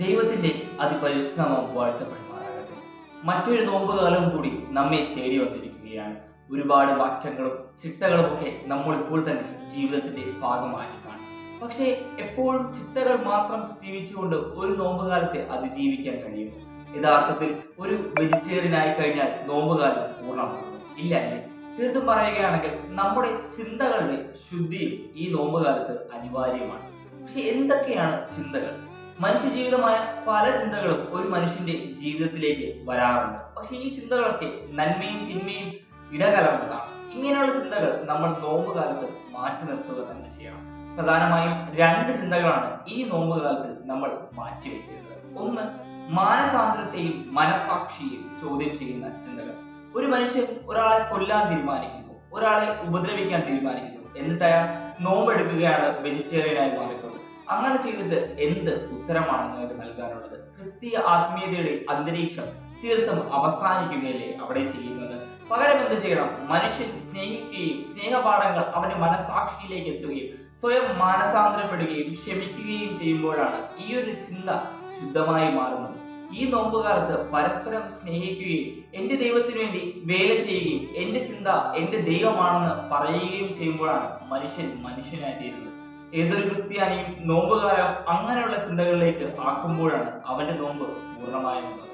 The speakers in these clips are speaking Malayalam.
ദൈവത്തിന്റെ അതിപരിശ്രമം വാഴ്ത്തപ്പെടുമാറാകട്ടെ മറ്റൊരു നോമ്പുകാലം കൂടി നമ്മെ തേടി വന്നിരിക്കുകയാണ്. ഒരുപാട് മാറ്റങ്ങളും ചിട്ടകളും ഒക്കെ നമ്മൾ ഇപ്പോൾ തന്നെ ജീവിതത്തിന്റെ ഭാഗമായി കാണും. പക്ഷേ എപ്പോഴും ചിട്ടകൾ മാത്രം ജീവിച്ചുകൊണ്ട് ഒരു നോമ്പുകാലത്തെ അതിജീവിക്കാൻ കഴിയും. യഥാർത്ഥത്തിൽ ഒരു വെജിറ്റേറിയൻ ആയി കഴിഞ്ഞാൽ നോമ്പുകാലം പൂർണമാകും. ഇല്ല അല്ലേ? തീർത്തും പറയുകയാണെങ്കിൽ നമ്മുടെ ചിന്തകളുടെ ശുദ്ധിയും ഈ നോമ്പുകാലത്ത് അനിവാര്യമാണ്. പക്ഷെ എന്തൊക്കെയാണ് ചിന്തകൾ? മനുഷ്യ ജീവിതമായ പല ചിന്തകളും ഒരു മനുഷ്യന്റെ ജീവിതത്തിലേക്ക് വരാറുണ്ട്. പക്ഷെ ഈ ചിന്തകളൊക്കെ നന്മയും തിന്മയും ഇടകലർന്നതാണ്. ഇങ്ങനെയുള്ള ചിന്തകൾ നമ്മൾ നോമ്പുകാലത്ത് മാറ്റി നിർത്തുക തന്നെ ചെയ്യണം. പ്രധാനമായും രണ്ട് ചിന്തകളാണ് ഈ നോമ്പുകാലത്ത് നമ്മൾ മാറ്റിവെക്കുന്നത് ഒന്ന് മാനസാന്തരത്തെയും മനസാക്ഷിയെയും ചോദ്യം ചെയ്യുന്ന ചിന്തകൾ. ഒരു മനുഷ്യൻ ഒരാളെ കൊല്ലാൻ തീരുമാനിക്കുന്നു ഒരാളെ ഉപദ്രവിക്കാൻ തീരുമാനിക്കുന്നു. എന്നിട്ട് അയാൾ നോമ്പെടുക്കുകയാണ് വെജിറ്റേറിയനായി മാറിക്കൊണ്ട് അങ്ങനെ ചെയ്തിട്ട് എന്ത് ഉത്തരമാണ് നിങ്ങൾക്ക് നൽകാനുള്ളത്? ക്രിസ്തീയ ആത്മീയതയുടെ അന്തരീക്ഷം തീർത്ഥം അവസാനിക്കുകയല്ലേ അവിടെ ചെയ്യുന്നത്? പകരം എന്ത് ചെയ്യണം? മനുഷ്യൻ സ്നേഹിക്കുകയും സ്നേഹപാഠങ്ങൾ അവന്റെ മനസാക്ഷിയിലേക്ക് എത്തുകയും സ്വയം മാനസാന്തരപ്പെടുകയും ക്ഷമിക്കുകയും ചെയ്യുമ്പോഴാണ് ഈ ഒരു ചിന്ത ശുദ്ധമായി മാറുന്നത്. ഈ നോമ്പുകാലത്ത് പരസ്പരം സ്നേഹിക്കുകയും എന്റെ ദൈവത്തിനു വേണ്ടി വേല ചെയ്യുകയും എന്റെ ചിന്ത എന്റെ ദൈവമാണെന്ന് പറയുകയും ചെയ്യുമ്പോഴാണ് മനുഷ്യൻ മനുഷ്യനായി തീരുന്നത് ഏതൊരു ക്രിസ്ത്യാനിയും നോമ്പുകാലം അങ്ങനെയുള്ള ചിന്തകളിലേക്ക് ആക്കുമ്പോഴാണ് അവന്റെ നോമ്പ് പൂർണമായും വന്നത്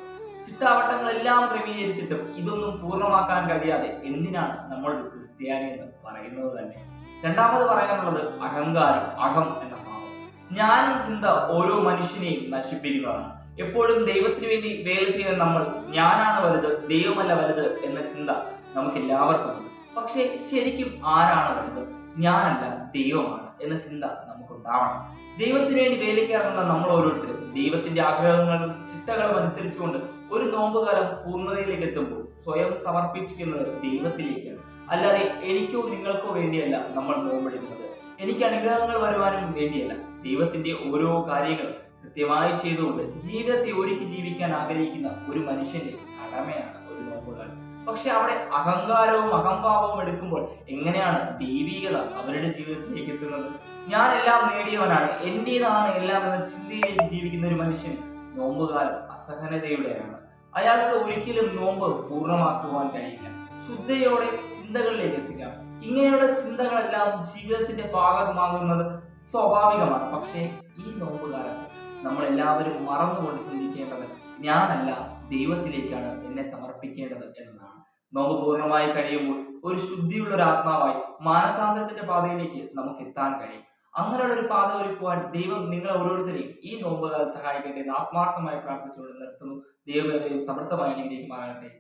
ചിട്ടാവട്ടങ്ങളെല്ലാം ക്രമീകരിച്ചിട്ടും ഇതൊന്നും പൂർണമാക്കാൻ കഴിയാതെ എന്തിനാണ് നമ്മൾ ക്രിസ്ത്യാനി എന്ന് പറയുന്നത് തന്നെ? രണ്ടാമത് പറയാനുള്ളത് അഹങ്കാരം അഹം എന്ന ഭാവം. ഞാനും ചിന്ത ഓരോ മനുഷ്യനെയും നശിപ്പിക്കുന്നതാണ്. എപ്പോഴും ദൈവത്തിന് വേണ്ടി വേല ചെയ്യുന്ന നമ്മൾ ഞാനാണ് വലുത് ദൈവമല്ല വലുത് എന്ന ചിന്ത നമുക്ക് എല്ലാവർക്കും ഉണ്ട്. പക്ഷേ ശരിക്കും ആരാണ് വലുത്? ഞാനല്ല ദൈവമാണ്. എന്ന ചിന്ത നമുക്കുണ്ടാവണം. ദൈവത്തിന് വേണ്ടി വേലയ്ക്ക് ഇറങ്ങുന്ന നമ്മൾ ഓരോരുത്തരും ദൈവത്തിന്റെ ആഗ്രഹങ്ങളും ചിട്ടകളും അനുസരിച്ചുകൊണ്ട് ഒരു നോമ്പുകാലം പൂർണതയിലേക്ക് എത്തുമ്പോൾ സ്വയം സമർപ്പിക്കുന്നത് ദൈവത്തിലേക്കാണ്. അല്ലാതെ എനിക്കോ നിങ്ങൾക്കോ വേണ്ടിയല്ല നമ്മൾ നോമ്പെടുക്കുന്നത്. എനിക്ക് അനുഗ്രഹങ്ങൾ വരുവാനും വേണ്ടിയല്ല. ദൈവത്തിന്റെ ഓരോ കാര്യങ്ങളും കൃത്യമായി ചെയ്തുകൊണ്ട് ജീവിതത്തെ ഒരുക്കി ജീവിക്കാൻ ആഗ്രഹിക്കുന്ന ഒരു മനുഷ്യന്റെ കടമയാണ് ഒരു നോമ്പുകാലം. പക്ഷെ അവിടെ അഹങ്കാരവും അഹംഭാവവും എടുക്കുമ്പോൾ എങ്ങനെയാണ് ദൈവികത അവരുടെ ജീവിതത്തിലേക്ക് എത്തുന്നത്? ഞാൻ എല്ലാം നേടിയവനാണ്. എന്റേതാണ് എല്ലാം എന്ന ചിന്തയിലേക്ക് ജീവിക്കുന്ന ഒരു മനുഷ്യൻ നോമ്പുകാലം അസഹനതയുടെയാണ്. അയാൾക്ക് ഒരിക്കലും നോമ്പ് പൂർണമാക്കുവാൻ കഴിയില്ല. ശുദ്ധയോടെ ചിന്തകളിലേക്ക് എത്തിക്കാം ഇങ്ങനെയുള്ള ചിന്തകളെല്ലാം ജീവിതത്തിന്റെ ഭാഗമാകുന്നത് സ്വാഭാവികമാണ്. പക്ഷേ ഈ നോമ്പുകാലത്ത് നമ്മൾ എല്ലാവരും മറന്നുകൊണ്ട് ചിന്തിക്കേണ്ടത് ഞാനല്ല ദൈവത്തിലേക്കാണ് എന്നെ സമർപ്പിക്കേണ്ടത് എന്നതാണ് നോമ്പ് പൂർണമായി കഴിയുമ്പോൾ ഒരു ശുദ്ധിയുള്ള ഒരു ആത്മാവായി മാനസാന്തരത്തിന്റെ പാതയിലേക്ക് നമുക്ക് എത്താൻ കഴിയും. അങ്ങനെയുള്ള ഒരു പാത ഒരുക്കുവാൻ ദൈവം നിങ്ങളെ ഓരോരുത്തരെയും ഈ നോമ്പുകാൽ സഹായിക്കട്ടെ ആത്മാർത്ഥമായി പ്രാർത്ഥിച്ചുകൊണ്ട് നിർത്തുന്നു. ദൈവം സമൃദ്ധമായി അനുഗ്രഹിക്കുമാറാകട്ടെ